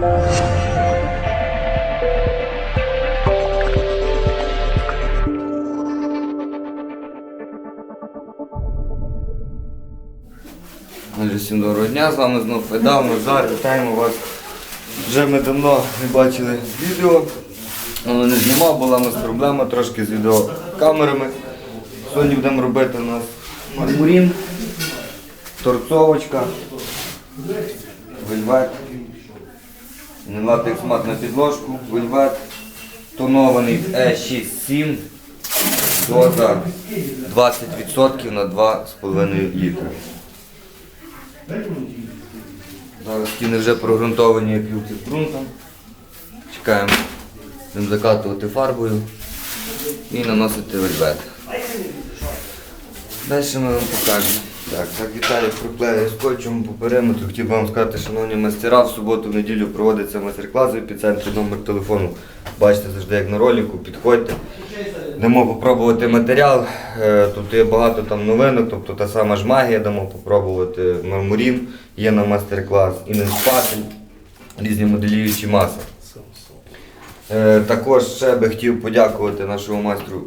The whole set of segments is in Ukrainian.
Всім доброго дня, з вами знов Федав, Назар, вітаємо вас. Вже ми давно не бачили відео. Воно не знімав, була у нас проблема трошки з відеокамерами. Сьогодні будемо робити у нас мармурін, торцовочка, вельвет, латекс мат на підложку, вельвет, тонований E67, доза 20% на 2,5 літри. Зараз стіни вже прогрунтовані як ґрунтом. Чекаємо, будемо закатувати фарбою і наносити вельвет. Далі ми вам покажемо. Так, так Віталій приклеює скотчем по периметру. Хотів би вам сказати, шановні майстера, в суботу, в неділю проводиться майстер-клас в епіцентрі, номер телефону. Бачите завжди як на ролику, підходьте. Дамо попробувати матеріал. Е, Тут є багато там новинок, тобто та сама ж магія, дамо попробувати мармурін, є на майстер-клас, і іненспатель, різні моделюючі маси. Е, Також ще би хотів подякувати нашому майстру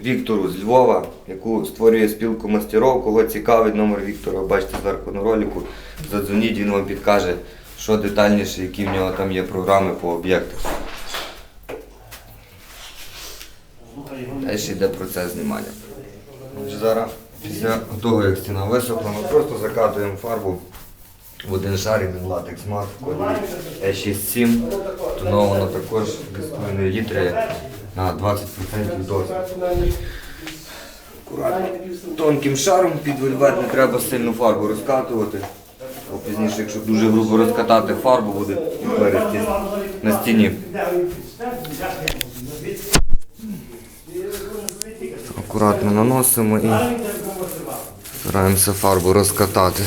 Віктору з Львова, яку створює спілку мастеров. Кого цікавить номер Віктора, бачите зверху на ролику. Задзвоніть, він вам підкаже, що детальніше, які в нього там є програми по об'єктах. Далі йде процес знімання. Отже, зараз після того, як стіна висохла, ми просто закатуємо фарбу в один шар і латекс мат в кольорі E67. Тоновано також 2,5 літри на 20% дози. Акуратно. Тонким шаром під вельвет не треба сильно фарбу розкатувати. Бо пізніше, якщо дуже грубо розкатати фарбу, буде вирости на стіні. Акуратно наносимо і стараємося фарбу розкатати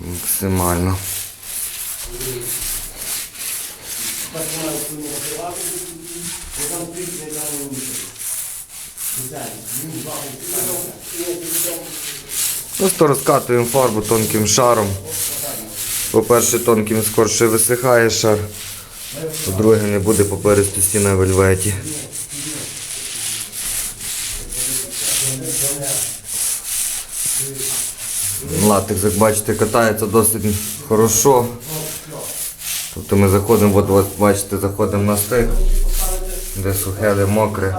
максимально. Просто розкатуємо фарбу тонким шаром. По-перше, тонким скорше висихає шар, по-друге, не буде поперестості на вельветі. Латекс, як бачите, катається досить хорошо. Тобто ми заходимо, от, от бачите, заходимо на стик, де сухе, де мокре.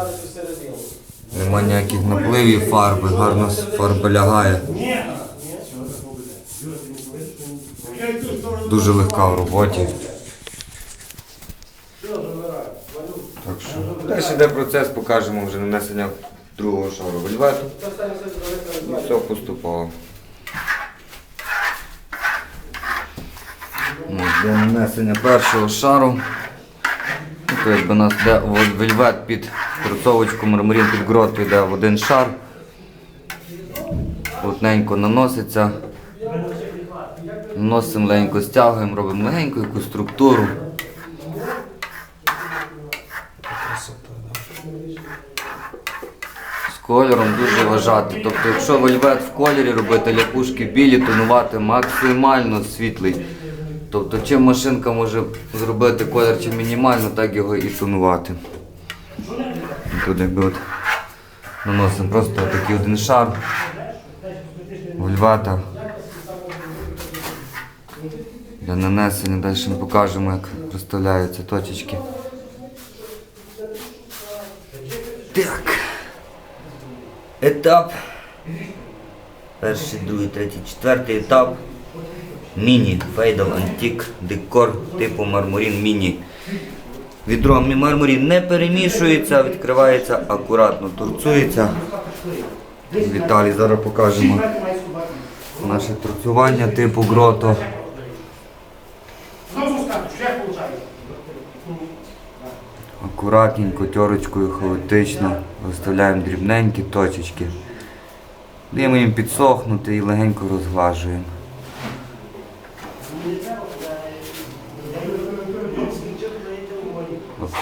Нема ніяких напливів фарби, гарно фарба лягає. Дуже легка в роботі. Так що далі йде процес, покажемо вже нанесення другого шару вельвету. І все поступово. Для нанесення першого шару. Тобто якби у нас вельвет під торцовочку, мармурін під грот йде в один шар. Плотненько наноситься. Наносимо легенько стягуємо, робимо легеньку якусь структуру. З кольором дуже вважати. Тобто, якщо вельвет в кольорі робити, ляпушки білі, тонувати максимально світлий. Тобто, чим машинка може зробити колір чи мінімально, так його і тонувати. Тут якби от наносимо просто такий один шар вельвета. Для нанесення далі ми покажемо, як розставляються точечки. Так. Етап. Перший, другий, третій, четвертий етап. Міні Фейдал Антік декор типу мармурін міні. Відро мармурін не перемішується, відкривається акуратно, торцується. Віталій зараз покажемо наше торцювання типу грото. Акуратненько, терочкою, хаотично виставляємо дрібненькі точечки. Даємо їм підсохнути і легенько розглажуємо.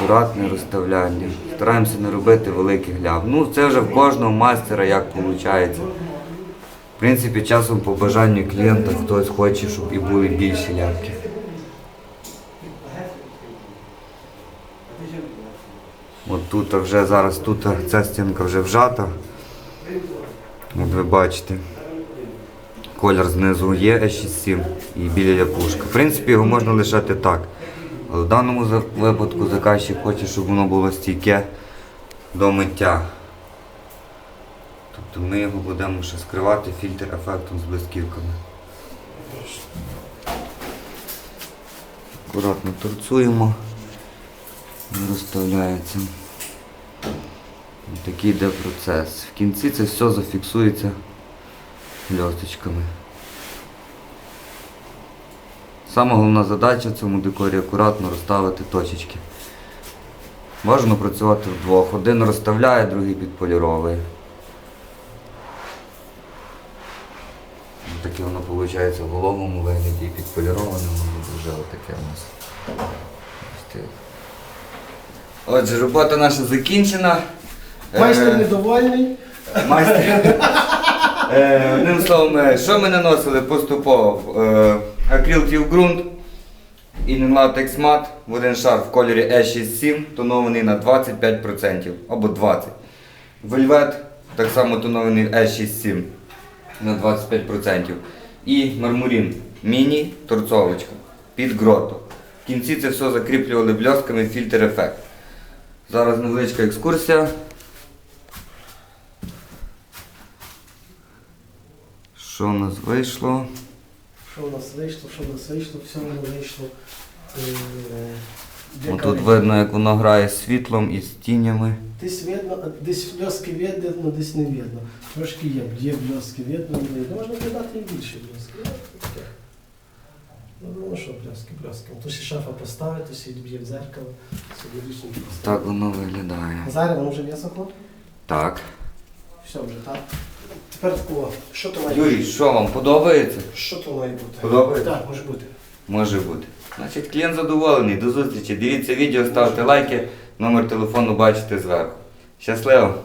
акуратне розставляння. Стараємося не робити великих гляб. Ну, це вже в кожного майстера як виходить. В принципі, часом по бажанню клієнта хтось хоче, щоб і були більші ляпки. От тут вже зараз тут ця стінка вже вжата. От ви бачите. Колір знизу є Е67 і біля ляпушка. В принципі, його можна лишати так. В даному випадку заказчик хоче, щоб воно було стійке до миття. Тобто ми його будемо ще скривати фільтр ефектом з блисківками. Акуратно торцуємо. Розставляється. Такий йде процес. В кінці це все зафіксується льосточками. Сама головна задача в цьому декорі акуратно розставити точечки. Бажано працювати вдвох. Один розставляє, другий підполіровує. Таке воно виходить в головому вигляді і підполірованому воно вже отаке у нас. Отже, робота наша закінчена. Майстер Е, недовольний. Майстер. Е, Одним словом, е, що ми наносили поступово? Е, Акрил ґрунт і Latex Matte в один шар в кольорі E67, тонований на 25% або 20%. Вельвет так само тонований E67 на 25%. І мармурін міні торцовочка під гроту. В кінці це все закріплювали бльосками фільтр ефект. Зараз невеличка екскурсія. Що у нас вийшло? Що в нас вийшло, що в нас вийшло, все в мене вийшло. Е, Ну, тут видно, як воно грає з світлом і з тінями. Десь видно, десь бльоски видно, десь не видно. Трошки є, є бльоски видно, не видно. Можна додати і більше бльоски. Ну. Ну, ну що бльоски, бльоски. То ще шафа поставить, то ще б'є в зеркало, собі більше поставить. Так воно виглядає. Зараз воно вже висохло? Так. Все вже так. Такого. Що то має Юрій, бути? що вам подобається? Що то має бути? Подобається? Так, може бути. Може бути. Значить, клієнт задоволений. До зустрічі. Дивіться відео, ставте лайки. Номер телефону бачите зверху. Щасливо!